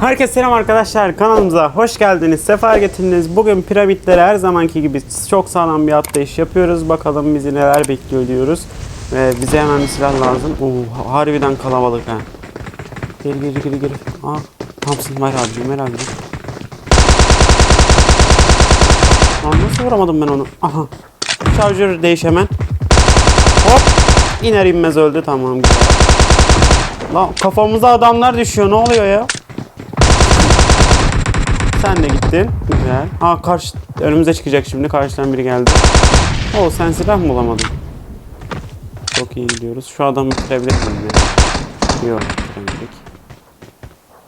Herkese selam arkadaşlar kanalımıza hoş geldiniz sefa getirdiniz. Bugün piramitlere her zamanki gibi çok sağlam bir atlayış yapıyoruz. Bakalım bizi neler bekliyor diyoruz. Ve bize hemen bir silah lazım. Oo, harbiden kalabalık ha. Geri geri geri geri. Aa Thompson ver abicim ver abicim. Lan nasıl vuramadım ben onu? Aha. Charger değiş hemen. Hop. İner inmez öldü tamam güzel. Lan kafamıza adamlar düşüyor ne oluyor ya sen de gittin. Güzel. Ha karşı önümüze çıkacak şimdi. Karşıdan biri geldi. O sen silah mı bulamadın? Çok iyi gidiyoruz. Şu adamı bitirebilir miyim ya? Yok bitiremedik.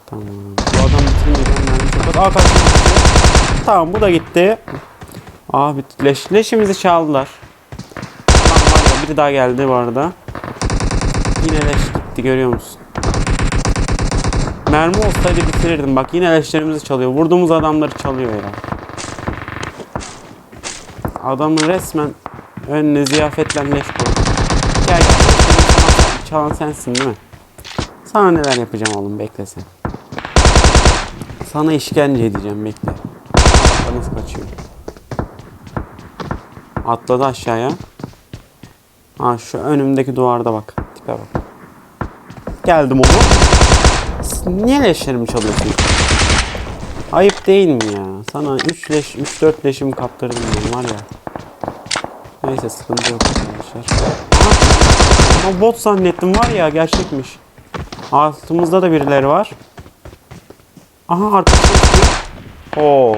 Tamam. Bu adam bitirmeyeceğim. Yani çok Aa karşıdan çıktı. Tamam bu da gitti. Abi leş, leşimizi çaldılar. Ya biri daha geldi bu arada. Yine leş gitti görüyor musun? Mermi olsaydı bitirirdim. Bak yine leşlerimizi çalıyor. Vurduğumuz adamları çalıyor ya. Adamın resmen önüne ziyafetle leş. Gel. Çalan sensin değil mi? Sana neler yapacağım oğlum bekle. Sana işkence edeceğim bekle. Nasıl kaçıyor? Atladı aşağıya. Ha şu önümdeki duvarda bak. Tipe bak. Geldim oğlum. Niye leşlerimi çalıyorsun? Ayıp değil mi ya? Sana 3 leş, 3 4 leşimi kaptırdım ben var ya. Neyse sıkıntı yok arkadaşlar. Ama bot zannettim var ya gerçekmiş. Altımızda da birileri var. Aha arkadaşlar. Oo.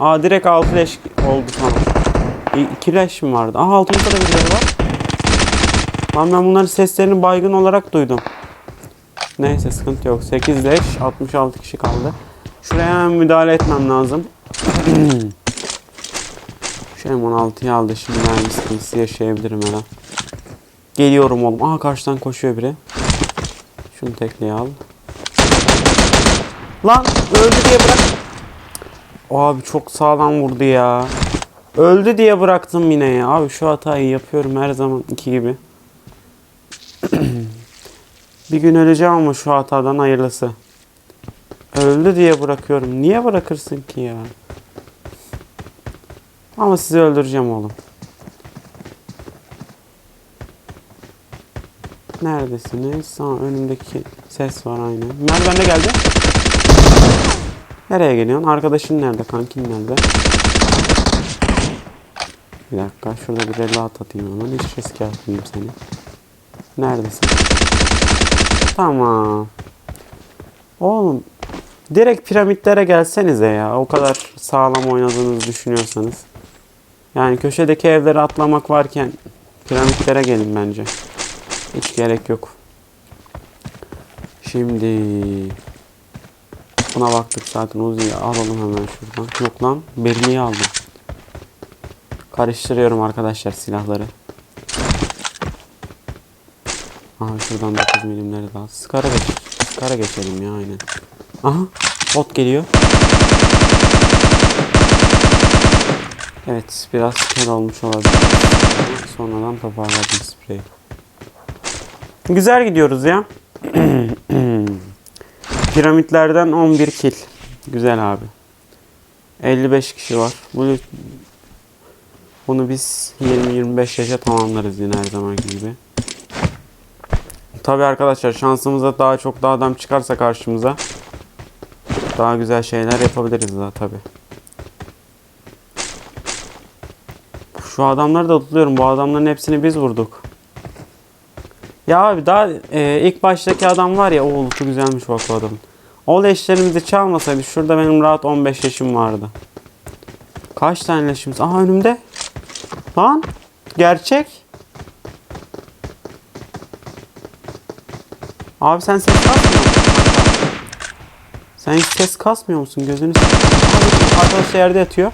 Aa direkt 6 leş oldu tamam. 2 leş mi vardı? Aha altımızda da birileri var. Lan ben bunların seslerini baygın olarak duydum. Neyse sıkıntı yok. 8 leş 66 kişi kaldı. Şuraya hemen müdahale etmem lazım. Şu M16'yı aldı. Şimdi ben bir sıkıntısı yaşayabilirim her an. Geliyorum oğlum. Aha karşıdan koşuyor biri. Şunu tekliğe al. Lan öldü diye bırak. Abi çok sağlam vurdu ya. Öldü diye bıraktım yine ya. Abi şu hatayı yapıyorum her zaman iki gibi. Bir gün öleceğim ama şu hatadan hayırlısı. Öldü diye bırakıyorum. Niye bırakırsın ki ya? Ama sizi öldüreceğim oğlum. Neredesiniz? Ha, önümdeki ses var aynen. Nereden de geldi? Nereye geliyorsun? Arkadaşın nerede? Kankin nerede? Bir dakika. Şurada bir relat atayım hemen. Hiç riske atmayayım seni. Neredesin? Tamam. Oğlum direkt piramitlere gelsenize ya. O kadar sağlam oynadığınızı düşünüyorsanız. Yani köşedeki evlere atlamak varken piramitlere gelin bence. Hiç gerek yok. Şimdi buna baktık zaten Uzi'yi alalım hemen şuradan. Yok lan Berli'yi aldım. Karıştırıyorum arkadaşlar silahları. Aha şuradan 9 milimleri daha. Skara geç. Skara geçelim ya aynen. Aha bot geliyor. Evet biraz kör olmuş olabilir. Sonradan toparladım spreyi. Güzel gidiyoruz ya. Piramitlerden 11 kill. Güzel abi. 55 kişi var. Bunu, bunu biz 20-25 yaşa tamamlarız yine her zamanki gibi. Tabi arkadaşlar şansımıza daha çok daha adam çıkarsa karşımıza daha güzel şeyler yapabiliriz daha tabi. Şu adamları da tutuyorum. Bu adamların hepsini biz vurduk. Ya abi daha e, ilk baştaki adam var ya o ulutu güzelmiş bak o adamın. O leşlerimizi çalmasaydı şurada benim rahat 15 yaşım vardı. Kaç tane leşimiz? Aha önümde. Lan gerçek. Abi sen ses kasmıyor musun? Sen hiç ses kasmıyor musun? Gözünü s- Arkadaş yerde yatıyor.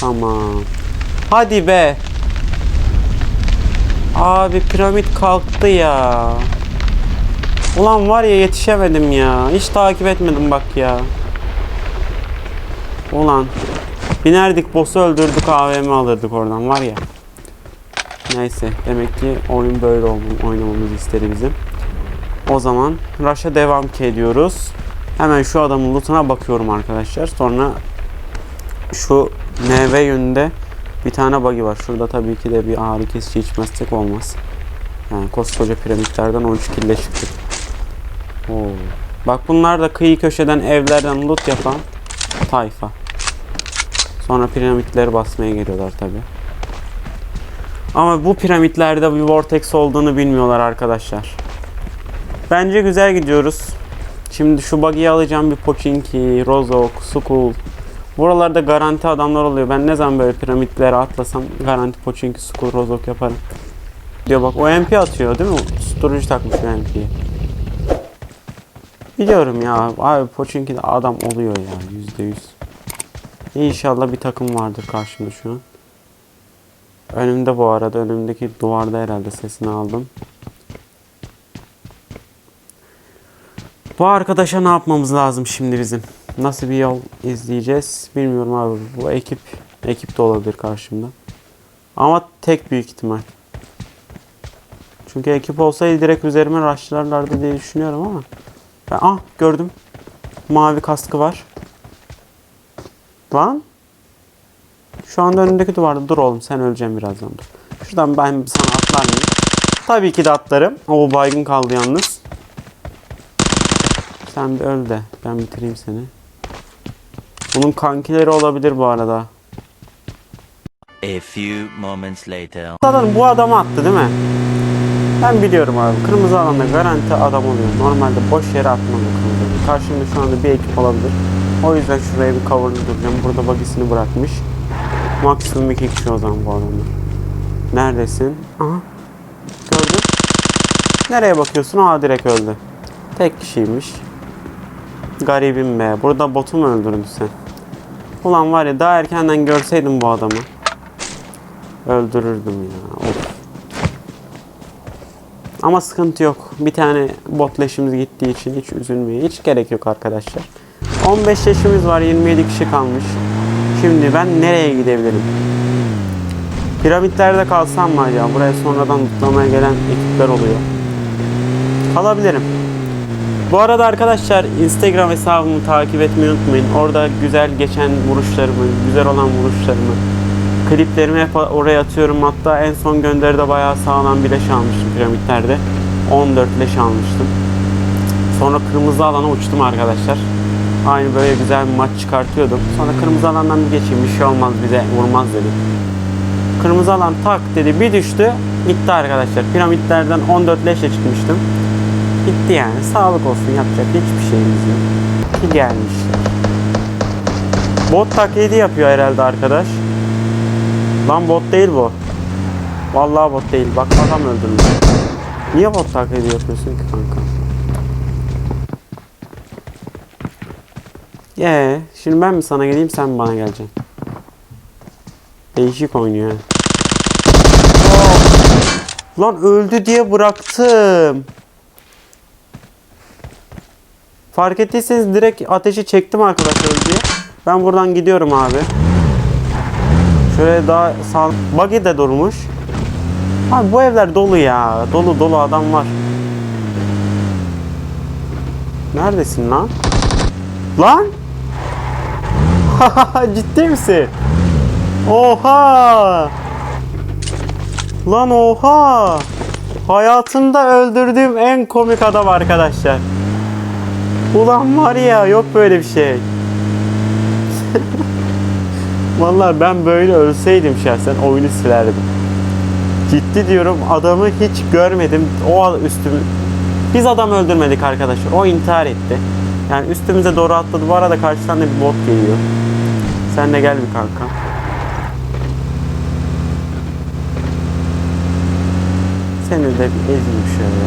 Tamam. Hadi be. Abi piramit kalktı ya. Ulan var ya yetişemedim ya. Hiç takip etmedim bak ya. Ulan. Binerdik boss'u öldürdük AVM alırdık oradan var ya. Neyse demek ki oyun böyle oynamamızı istedi bizim. O zaman Rush'a devam ki ediyoruz. Hemen şu adamın lootuna bakıyorum arkadaşlar. Sonra şu NV yönünde bir tane buggy var. Şurada tabii ki de bir ağrı kesici içmezsek olmaz. Yani koskoca piramitlerden 13 kille çıktık. Oo. Bak bunlar da kıyı köşeden evlerden loot yapan tayfa. Sonra piramitleri basmaya geliyorlar tabii. Ama bu piramitlerde bir vortex olduğunu bilmiyorlar arkadaşlar. Bence güzel gidiyoruz. Şimdi şu buggy'i alacağım bir Pochinki, Rozok, Skull. Buralarda garanti adamlar oluyor. Ben ne zaman böyle piramitlere atlasam garanti Pochinki, Skull, Rozok yaparım. Diyor bak o MP atıyor değil mi? Susturucu takmış MP'yi. Biliyorum ya abi Pochinki'de adam oluyor ya yüzde yüz. İnşallah bir takım vardır karşımda şu an. Önümde bu arada önümdeki duvarda herhalde sesini aldım. Bu arkadaşa ne yapmamız lazım şimdi bizim? Nasıl bir yol izleyeceğiz bilmiyorum abi. Bu ekip ekip de olabilir karşımda. Ama tek büyük ihtimal. Çünkü ekip olsaydı direkt üzerime rushlarlardı diye düşünüyorum ama. Ben, ah gördüm. Mavi kaskı var. Lan. Şu anda önündeki duvarda dur oğlum sen öleceksin birazdan dur. Şuradan ben sana atlar mıyım? Tabii ki de atlarım. O baygın kaldı yalnız. Sen bir öl de ben bitireyim seni. Bunun kankileri olabilir bu arada. A few moments later. Zaten bu adamı attı değil mi? Ben biliyorum abi. Kırmızı alanda garanti adam oluyor. Normalde boş yere atmam kırmızı. Karşımda şu anda bir ekip olabilir. O yüzden şuraya bir coverlı duracağım. Burada bagisini bırakmış. Maksimum iki kişi o zaman bu adamlar. Neredesin? Aha. Gördün. Nereye bakıyorsun? Aa direkt öldü. Tek kişiymiş. Garibim be. Burada botu mu öldürdün sen? Ulan var ya daha erkenden görseydim bu adamı. Öldürürdüm ya. Of. Ama sıkıntı yok. Bir tane bot leşimiz gittiği için hiç üzülmeye hiç gerek yok arkadaşlar. 15 yaşımız var. 27 kişi kalmış. Şimdi ben nereye gidebilirim? Piramitlerde kalsam mı acaba? Buraya sonradan tutlamaya gelen ekipler oluyor. Kalabilirim. Bu arada arkadaşlar Instagram hesabımı takip etmeyi unutmayın. Orada güzel geçen vuruşlarımı, güzel olan vuruşlarımı, kliplerimi hep oraya atıyorum. Hatta en son gönderide bayağı sağlam bir leş almıştım piramitlerde. 14 leş almıştım. Sonra kırmızı alana uçtum arkadaşlar. Aynı böyle güzel bir maç çıkartıyordum. Sonra kırmızı alandan bir geçeyim bir şey olmaz bize vurmaz dedi. Kırmızı alan tak dedi bir düştü. Gitti arkadaşlar. Piramitlerden 14 leşe çıkmıştım. Gitti yani. Sağlık olsun yapacak hiçbir şeyimiz yok. Ki gelmişler. Bot taklidi yapıyor herhalde arkadaş. Lan bot değil bu. Vallahi bot değil. Bak adam öldürmüş. Niye bot taklidi yapıyorsun ki kanka? Ye, şimdi ben mi sana geleyim sen mi bana geleceksin? Değişik oynuyor. Oh! Lan öldü diye bıraktım. Fark ettiyseniz direkt ateşi çektim arkadaşlar diye. Ben buradan gidiyorum abi. Şöyle daha sağ... Buggy de durmuş. Abi bu evler dolu ya. Dolu dolu adam var. Neredesin lan? Lan? Ciddi misin? Oha! Lan oha! Hayatımda öldürdüğüm en komik adam arkadaşlar. Ulan var ya yok böyle bir şey. Vallahi ben böyle ölseydim şahsen oyunu silerdim. Ciddi diyorum adamı hiç görmedim. O üstümü... Biz adam öldürmedik arkadaşlar. O intihar etti. Yani üstümüze doğru atladı. Bu arada karşıdan da bir bot geliyor. Sen de gel bir kanka. Seni de bir ezeyim şöyle.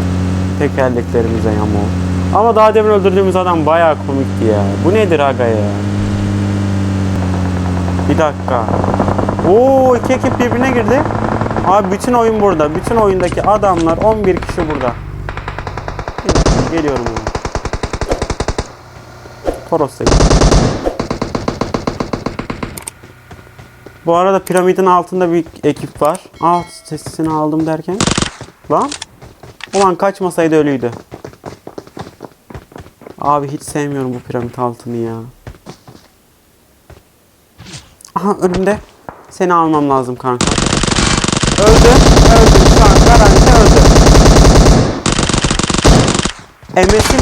Tekerleklerimize yamuğu. Ama daha demin öldürdüğümüz adam bayağı komikti ya. Bu nedir aga ya? Bir dakika. Oo iki ekip birbirine girdi. Abi bütün oyun burada. Bütün oyundaki adamlar 11 kişi burada. Geliyorum. Toros'ta Bu arada piramidin altında bir ekip var. Aa sesini aldım derken. Lan. Ulan kaçmasaydı ölüydü. Abi hiç sevmiyorum bu piramit altını ya. Aha önümde. Seni almam lazım kanka. Öldü. Öldü. Şu an garanti öldü. MS'in...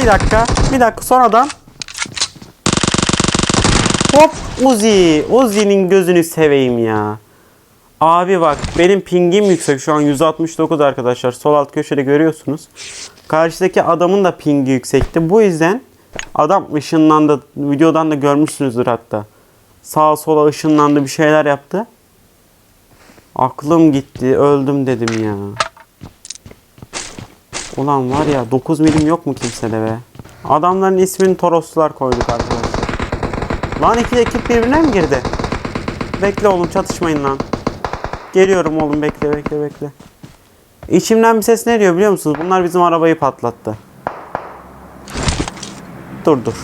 Bir dakika. Bir dakika sonradan. Hop Uzi. Uzi'nin gözünü seveyim ya. Abi bak benim pingim yüksek şu an 169 arkadaşlar. Sol alt köşede görüyorsunuz. Karşıdaki adamın da pingi yüksekti. Bu yüzden adam ışınlandı. Videodan da görmüşsünüzdür hatta. Sağa sola ışınlandı bir şeyler yaptı. Aklım gitti. Öldüm dedim ya. Ulan var ya 9 milim yok mu kimsede be? Adamların ismini Toroslular koyduk arkadaşlar. Lan iki ekip birbirine mi girdi? Bekle oğlum çatışmayın lan. Geliyorum oğlum bekle bekle bekle. İçimden bir ses ne diyor biliyor musunuz? Bunlar bizim arabayı patlattı. Dur dur.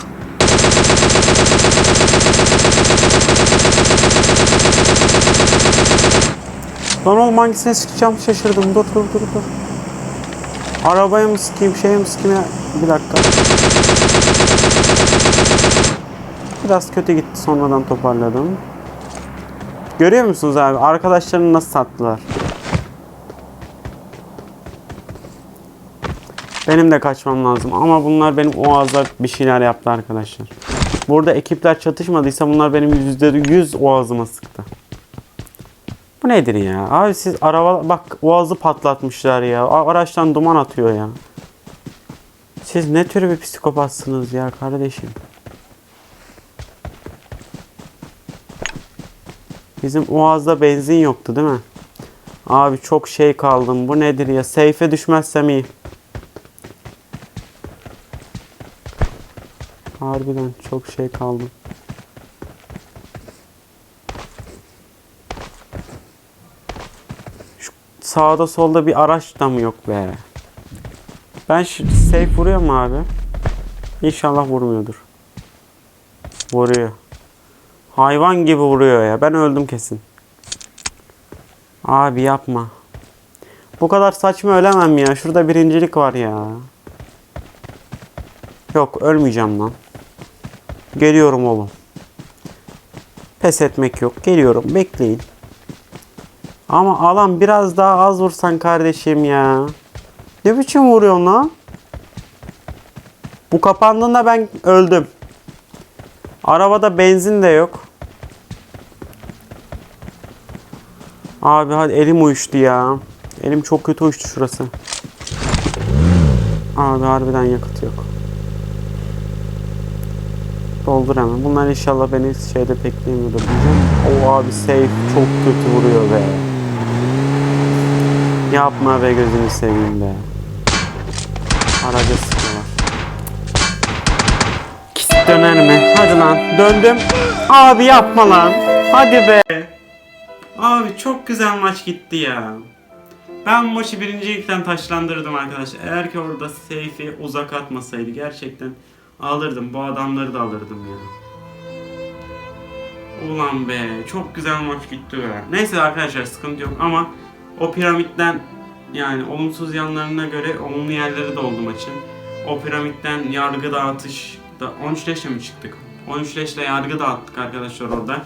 Lan oğlum hangisine sıkacağım şaşırdım. Dur dur dur dur. Arabaya mı sıkayım şeye mi sıkayım ya? Bir dakika. Biraz kötü gitti sonradan toparladım. Görüyor musunuz abi? Arkadaşlarını nasıl sattılar? Benim de kaçmam lazım ama bunlar benim oğazda bir şeyler yaptı arkadaşlar. Burada ekipler çatışmadıysa bunlar benim %100 oğazıma sıktı. Bu nedir ya? Abi siz araba bak oğazı patlatmışlar ya. Araçtan duman atıyor ya. Siz ne tür bir psikopatsınız ya kardeşim? Bizim Oğaz'da benzin yoktu değil mi? Abi çok şey kaldım. Bu nedir ya? Seyfe düşmezsem iyi. Harbiden çok şey kaldım. Şu sağda solda bir araç da mı yok be? Ben safe vuruyor mu abi? İnşallah vurmuyordur. Vuruyor. Hayvan gibi vuruyor ya. Ben öldüm kesin. Abi yapma. Bu kadar saçma ölemem ya. Şurada birincilik var ya. Yok ölmeyeceğim lan. Geliyorum oğlum. Pes etmek yok. Geliyorum. Bekleyin. Ama alan biraz daha az vursan kardeşim ya. Ne biçim vuruyorsun lan? Bu kapandığında ben öldüm. Arabada benzin de yok. Abi hadi elim uyuştu ya. Elim çok kötü uyuştu şurası. Abi harbiden yakıt yok. Doldur hemen. Bunlar inşallah beni şeyde beklemiyordur diyeceğim. O abi safe çok kötü vuruyor be. Yapma be gözünü seveyim be. Araca döner mi? Hadi lan. Döndüm. Abi yapma lan. Hadi be. Abi çok güzel maç gitti ya. Ben maçı birincilikten taşlandırdım arkadaşlar. Eğer ki orada safe'i uzak atmasaydı gerçekten alırdım. Bu adamları da alırdım ya. Ulan be çok güzel maç gitti be. Neyse arkadaşlar sıkıntı yok ama o piramitten yani olumsuz yanlarına göre olumlu yerleri de oldu maçın. O piramitten yargı dağıtış da 13 leşle mi çıktık? 13 leşle yargı dağıttık arkadaşlar orada.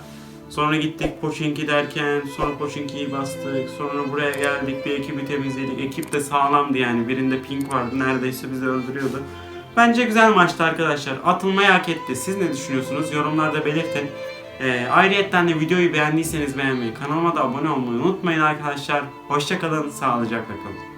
Sonra gittik Poçinki derken sonra Poçinki'yi bastık. Sonra buraya geldik bir ekibi temizledik. Ekip de sağlamdı yani. Birinde pink vardı. Neredeyse bizi öldürüyordu. Bence güzel maçtı arkadaşlar. Atılmayı hak etti. Siz ne düşünüyorsunuz? Yorumlarda belirtin. Ee, ayrıyetten de videoyu beğendiyseniz beğenmeyi, kanalıma da abone olmayı unutmayın arkadaşlar. Hoşçakalın, sağlıcakla kalın.